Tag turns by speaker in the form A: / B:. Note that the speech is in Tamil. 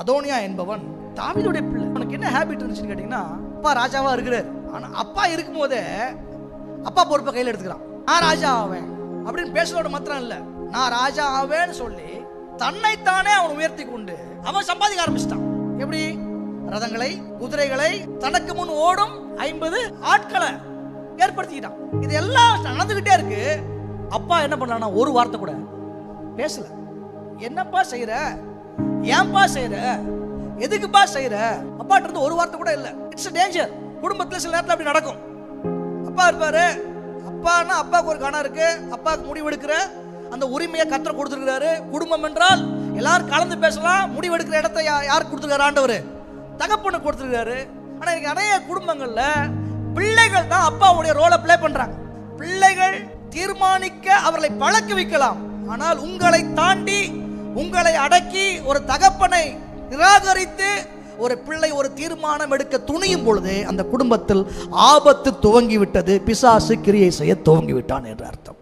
A: அதோனியா என்பவன் தாவிதோடைய பிள்ளை. அவனுக்கு என்ன ஹேபிட் இருந்துச்சுன்னு கேட்டிங்கன்னா அப்பா ராஜாவாக இருக்கிறார். ஆனால் அப்பா இருக்கும்போதே அப்பா பொறுப்பை கையில் எடுத்துக்கிறான். நான் ராஜா ஆவேன் அப்படின்னு பேசுறதோட மாத்திரம் இல்லை. நான் ராஜா ஆவேன்னு சொல்லி தன்னைத்தானே அவன் உயர்த்தி கொண்டு அவன் சம்பாதிக்க ஆரம்பிச்சிட்டான். எப்படி? ரதங்களை குதிரைகளை தனக்கு முன் ஓடும் ஐம்பது ஆட்களை ஏற்படுத்திக்கிட்டான். இது எல்லாம் நடந்துகிட்டே இருக்கு. அப்பா என்ன பண்ணலான்னா ஒரு வார்த்தை கூட பேசல. என்னப்பா செய்யற ஏன்பா செய்யற எதுக்குப்பா செய்யற அப்பாட்டிருந்து ஒரு வார்த்தை கூட இல்லை. இட்ஸ் டேஞ்சர் குடும்பத்தில் சில நேரத்தில் அப்படி நடக்கும். அப்பா இருப்பாரு. அப்பான்னா அப்பாவுக்கு ஒரு கணம் இருக்கு. அப்பாவுக்கு முடிவெடுக்கிற அந்த உரிமையை கத்திர கொடுத்துருக்கிறாரு. குடும்பம் என்றால் எல்லாரும் கலந்து பேசலாம். முடிவெடுக்கிற இடத்த யார் யாருக்கு கொடுத்துருக்காரு? ஆண்டவர். தகப்பனுக்கு கொடுத்துருக்காரு ஆனால் எனக்கு நிறைய குடும்பங்களில் பிள்ளைகள் தான் அப்பாவுடைய ரோலை ப்ளே பண்ணுறாங்க பிள்ளைகள் தீர்மானிக்க அவர்களை பழக்க வைக்கலாம். ஆனால் உங்களை தாண்டி உங்களை அடக்கி ஒரு தகப்பனை நிராகரித்து ஒரு பிள்ளை ஒரு தீர்மானம் எடுக்க துணியும் பொழுது அந்த குடும்பத்தில் ஆபத்து துவங்கி விட்டது பிசாசு கிரியை செய்ய துவங்கி விட்டான் என்ற அர்த்தம்.